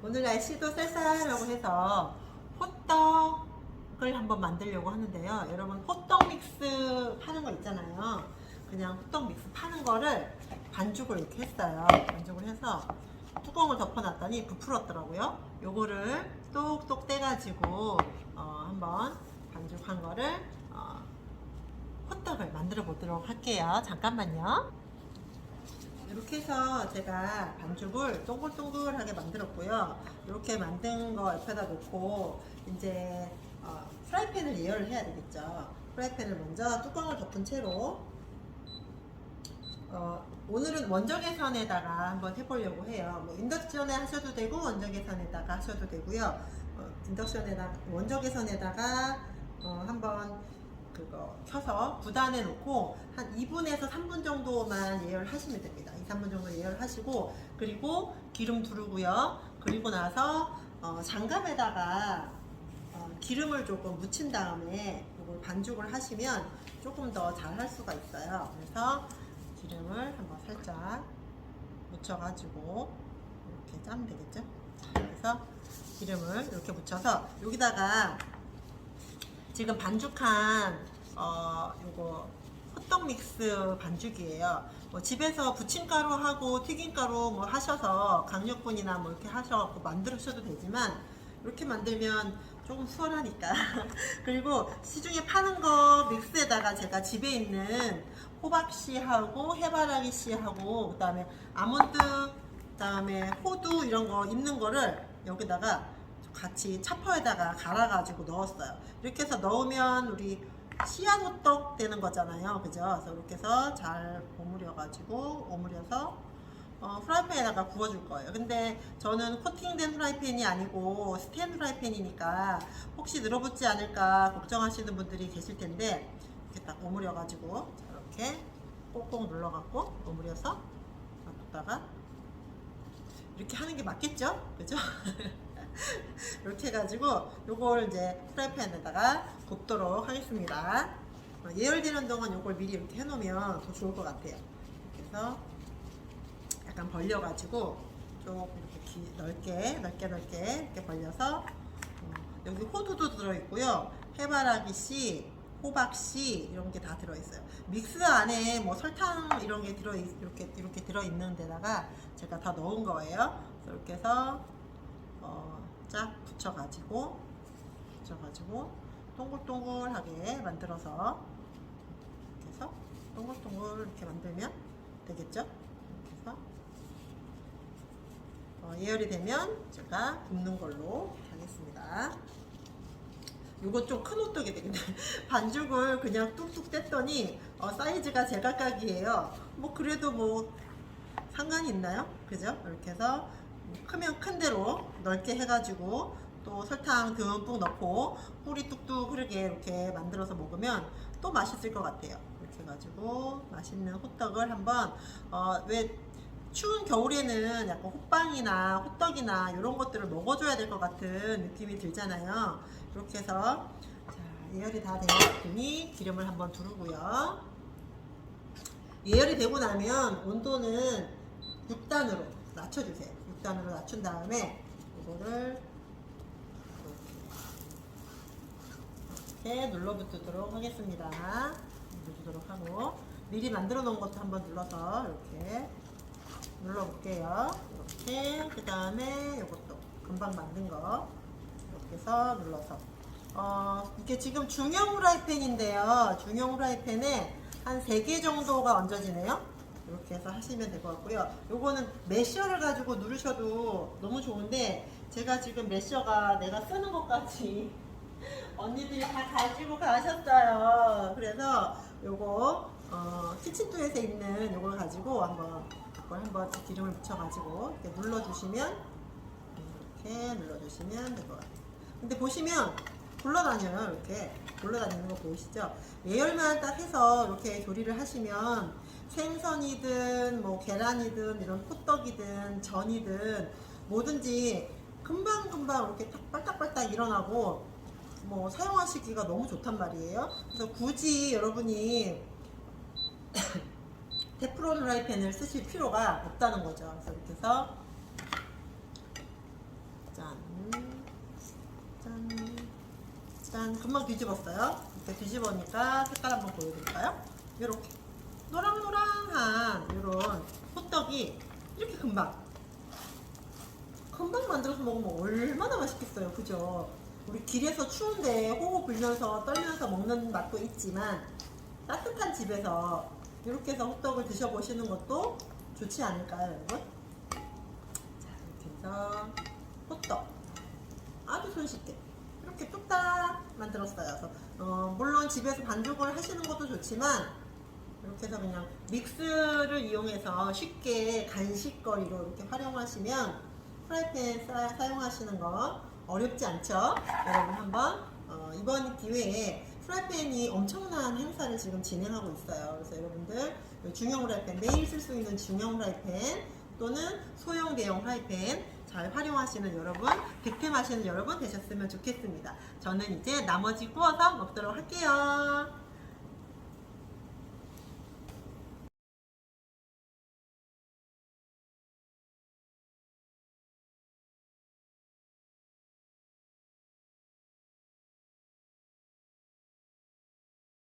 오늘 날씨도 쌀쌀하고 해서 호떡을 한번 만들려고 하는데요. 여러분 호떡 믹스 파는 거 있잖아요. 그냥 호떡 믹스 파는 거를 반죽을 이렇게 했어요. 반죽을 해서 뚜껑을 덮어놨더니 부풀었더라고요. 요거를 똑똑 떼가지고 어, 한번 반죽한 거를 어, 호떡을 만들어 보도록 할게요. 잠깐만요. 이렇게 해서 제가 반죽을 동글동글하게 만들었고요. 이렇게 만든 거 옆에다 놓고 이제 어, 프라이팬을 예열을 해야 되겠죠. 프라이팬을 먼저 뚜껑을 덮은 채로 어, 오늘은 원적외선에다가 한번 해보려고 해요. 뭐 인덕션에 하셔도 되고 원적외선에다가 하셔도 되고요. 어, 인덕션에다가 원적외선에다가 어, 한번 그거 켜서 구단해 놓고 한 2분에서 3분 정도만 예열 하시면 됩니다. 2, 3분 정도 예열 하시고 그리고 기름 두르고요. 그리고 나서 어, 장갑에다가 어, 기름을 조금 묻힌 다음에 이걸 반죽을 하시면 조금 더 잘 할 수가 있어요. 그래서 기름을 한번 살짝 묻혀가지고 이렇게 짜면 되겠죠? 그래서 기름을 이렇게 묻혀서 여기다가 지금 반죽한 어 요거 호떡 믹스 반죽이에요. 뭐 집에서 부침가루하고 튀김가루 뭐 하셔서 강력분이나 뭐 이렇게 하셔갖고 만드셔도 되지만 이렇게 만들면 조금 수월하니까 그리고 시중에 파는 거 믹스에다가 제가 집에 있는 호박씨하고 해바라기 씨하고 그다음에 아몬드 그다음에 호두 이런 거 있는 거를 여기다가 같이 차퍼에다가 갈아가지고 넣었어요. 이렇게 해서 넣으면 우리 씨앗 호떡 되는 거잖아요. 그죠? 그래서 이렇게 해서 잘 오므려가지고 오므려서 어, 프라이팬에다가 구워줄 거예요. 근데 저는 코팅된 프라이팬이 아니고 스텐 프라이팬이니까 혹시 늘어붙지 않을까 걱정하시는 분들이 계실 텐데 이렇게 딱 오므려가지고 이렇게 꼭꼭 눌러갖고 오므려서 놔뒀다가 이렇게 하는 게 맞겠죠? 그죠? 이렇게 해가지고 요걸 이제 프라이팬에다가 굽도록 하겠습니다. 어, 예열되는 동안 요걸 미리 이렇게 해놓으면 더 좋을 것 같아요. 해서 약간 벌려가지고 조금 이렇게 기- 넓게 넓게 넓게 이렇게 벌려서 어, 여기 호두도 들어있고요. 해바라기 씨, 호박 씨 이런 게 다 들어있어요. 믹스 안에 뭐 설탕 이런 게 들어 이렇게 이렇게 들어 있는 데다가 제가 다 넣은 거예요. 그래서 이렇게 해서 어, 쫙 붙여가지고 붙여가지고 동글동글하게 만들어서 이렇게 해서 동글동글 이렇게 만들면 되겠죠? 이렇게 해서 어, 예열이 되면 제가 굽는 걸로 하겠습니다. 요거 좀 큰 호떡이 되겠네. 반죽을 그냥 뚝뚝 뗐더니 어, 사이즈가 제각각이에요. 뭐 그래도 뭐 상관이 있나요? 그죠? 이렇게 해서 크면 큰 대로 넓게 해가지고 또 설탕 듬뿍 넣고 뿌리 뚝뚝 흐르게 이렇게 만들어서 먹으면 또 맛있을 것 같아요. 이렇게 해가지고 맛있는 호떡을 한번 어, 왜 추운 겨울에는 약간 호빵이나 호떡이나 이런 것들을 먹어줘야 될 것 같은 느낌이 들잖아요. 이렇게 해서 자, 예열이 다 되었으니 기름을 한번 두르고요. 예열이 되고 나면 온도는 6단으로 낮춰주세요. 6단으로 낮춘 다음에 이거를 이렇게 눌러붙도록 하겠습니다. 눌러주도록 하고 미리 만들어 놓은 것도 한번 눌러서 이렇게 눌러볼게요. 이렇게 그 다음에 이것도 금방 만든 거 이렇게 해서 눌러서 어, 이게 지금 중형 후라이팬인데요. 중형 후라이팬에 한 3개 정도가 얹어지네요. 이렇게 해서 하시면 될 것 같고요. 요거는 메셔를 가지고 누르셔도 너무 좋은데 제가 지금 메셔가 내가 쓰는 것까지 언니들이 다 가지고 가셨어요. 그래서 요거 어, 키친투에서 있는 요걸 가지고 한번 이걸 한번 기름을 묻혀가지고 이렇게 눌러주시면 이렇게 눌러주시면 될 것 같아요. 근데 보시면 굴러다녀요. 이렇게 굴러다니는 거 보이시죠? 예열만 딱 해서 이렇게 조리를 하시면 생선이든 뭐 계란이든 이런 호떡이든 전이든 뭐든지 금방금방 이렇게 딱 빨딱빨딱 일어나고 뭐 사용하시기가 너무 좋단 말이에요. 그래서 굳이 여러분이 테프론 프라이팬을 쓰실 필요가 없다는 거죠. 그래서 이렇게 해서 짠 금방 뒤집었어요. 이렇게 뒤집으니까 색깔 한번 보여드릴까요? 이렇게 노랑노랑한 이런 호떡이 이렇게 금방 금방 만들어서 먹으면 얼마나 맛있겠어요, 그죠? 우리 길에서 추운데 호호 불면서 떨면서 먹는 맛도 있지만 따뜻한 집에서 이렇게 해서 호떡을 드셔보시는 것도 좋지 않을까요, 여러분? 자, 이렇게 해서 호떡 아주 손쉽게 이렇게 뚝딱 만들었어요. 그래서 어, 물론 집에서 반죽을 하시는 것도 좋지만 이렇게 해서 그냥 믹스를 이용해서 쉽게 간식거리로 이렇게 활용하시면 프라이팬 사, 사용하시는 거 어렵지 않죠? 여러분 한번 어, 이번 기회에 프라이팬이 엄청난 행사를 지금 진행하고 있어요. 그래서 여러분들 중형 프라이팬 매일 쓸 수 있는 중형 프라이팬 또는 소형 대형 프라이팬 잘 활용하시는 여러분, 득템하시는 여러분 되셨으면 좋겠습니다. 저는 이제 나머지 구워서 먹도록 할게요.